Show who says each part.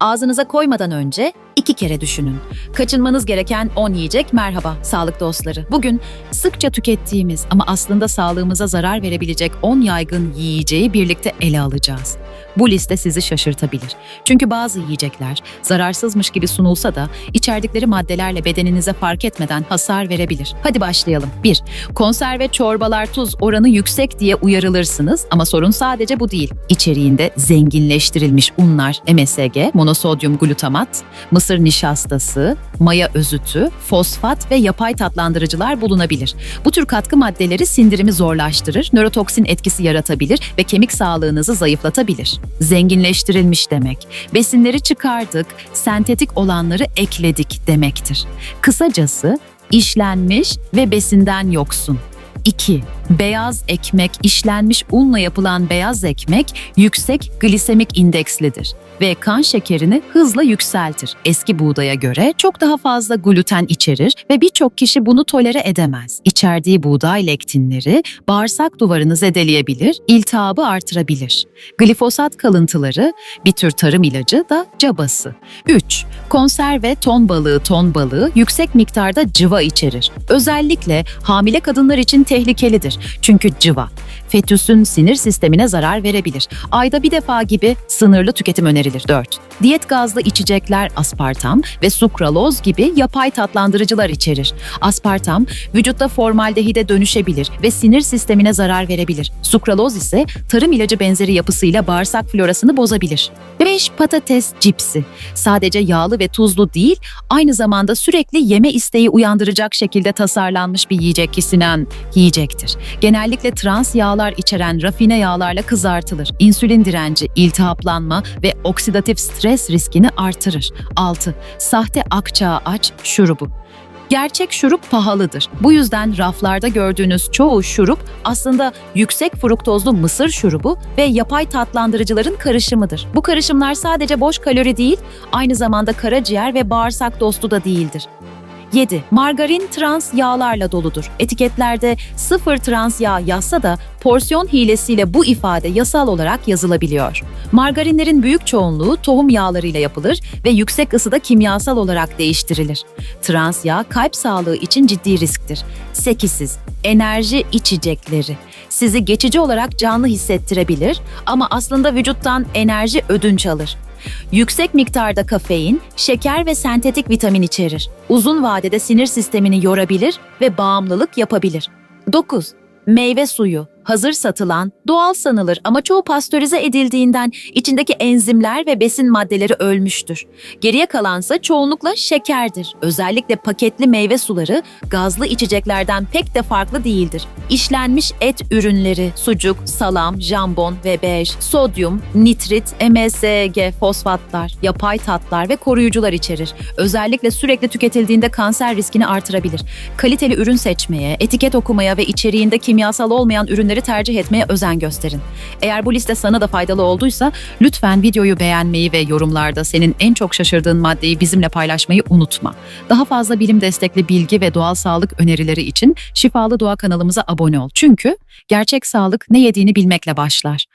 Speaker 1: Ağzınıza koymadan önce iki kere düşünün. Kaçınmanız gereken 10 yiyecek merhaba sağlık dostları. Bugün sıkça tükettiğimiz ama aslında sağlığımıza zarar verebilecek 10 yaygın yiyeceği birlikte ele alacağız. Bu liste sizi şaşırtabilir. Çünkü bazı yiyecekler zararsızmış gibi sunulsa da içerdikleri maddelerle bedeninize fark etmeden hasar verebilir. Hadi başlayalım. 1. Konserve çorbalar tuz oranı yüksek diye uyarılırsınız ama sorun sadece bu değil. İçeriğinde zenginleştirilmiş unlar, MSG, monosodyum glutamat, mısır nişastası, maya özütü, fosfat ve yapay tatlandırıcılar bulunabilir. Bu tür katkı maddeleri sindirimi zorlaştırır, nörotoksin etkisi yaratabilir ve kemik sağlığınızı zayıflatabilir. Zenginleştirilmiş demek. Besinleri çıkardık, sentetik olanları ekledik demektir. Kısacası işlenmiş ve besinden yoksun. 2. Beyaz ekmek, işlenmiş unla yapılan beyaz ekmek yüksek glisemik indekslidir ve kan şekerini hızla yükseltir. Eski buğdaya göre çok daha fazla gluten içerir ve birçok kişi bunu tolere edemez. İçerdiği buğday lektinleri bağırsak duvarını zedeleyebilir, iltihabı artırabilir. Glifosat kalıntıları bir tür tarım ilacı da cabası. 3. Konserve ton balığı ton balığı yüksek miktarda cıva içerir. Özellikle hamile kadınlar için tehlikelidir. Çünkü cıva fetüsün sinir sistemine zarar verebilir. Ayda bir defa gibi sınırlı tüketim önerilir. 4. Diyet gazlı içecekler aspartam ve sukraloz gibi yapay tatlandırıcılar içerir. Aspartam vücutta formaldehide dönüşebilir ve sinir sistemine zarar verebilir. Sukraloz ise tarım ilacı benzeri yapısıyla bağırsak florasını bozabilir. 5. Patates cipsi. Sadece yağlı ve tuzlu değil, aynı zamanda sürekli yeme isteği uyandıracak şekilde tasarlanmış bir yiyecek kesilen yiyecektir. Genellikle trans yağlar içeren rafine yağlarla kızartılır. İnsülin direnci, iltihaplanma ve oksidatif stres riskini artırır. 6. Sahte akçağı aç şurubu. Gerçek şurup pahalıdır. Bu yüzden raflarda gördüğünüz çoğu şurup aslında yüksek fruktozlu mısır şurubu ve yapay tatlandırıcıların karışımıdır. Bu karışımlar sadece boş kalori değil, aynı zamanda karaciğer ve bağırsak dostu da değildir. 7. Margarin trans yağlarla doludur. Etiketlerde sıfır trans yağ yazsa da porsiyon hilesiyle bu ifade yasal olarak yazılabiliyor. Margarinlerin büyük çoğunluğu tohum yağlarıyla yapılır ve yüksek ısıda kimyasal olarak değiştirilir. Trans yağ kalp sağlığı için ciddi risktir. 8. Enerji içecekleri. Sizi geçici olarak canlı hissettirebilir ama aslında vücuttan enerji ödünç alır. Yüksek miktarda kafein, şeker ve sentetik vitamin içerir. Uzun vadede sinir sistemini yorabilir ve bağımlılık yapabilir. 9. Meyve suyu. Hazır satılan, doğal sanılır ama çoğu pastörize edildiğinden içindeki enzimler ve besin maddeleri ölmüştür. Geriye kalansa çoğunlukla şekerdir. Özellikle paketli meyve suları gazlı içeceklerden pek de farklı değildir. İşlenmiş et ürünleri, sucuk, salam, jambon ve bej, sodyum, nitrit, MSG, fosfatlar, yapay tatlar ve koruyucular içerir. Özellikle sürekli tüketildiğinde kanser riskini artırabilir. Kaliteli ürün seçmeye, etiket okumaya ve içeriğinde kimyasal olmayan ürünleri tercih etmeye özen gösterin. Eğer bu liste sana da faydalı olduysa lütfen videoyu beğenmeyi ve yorumlarda senin en çok şaşırdığın maddeyi bizimle paylaşmayı unutma. Daha fazla bilim destekli bilgi ve doğal sağlık önerileri için Şifalı Doğa kanalımıza abone ol. Çünkü gerçek sağlık ne yediğini bilmekle başlar.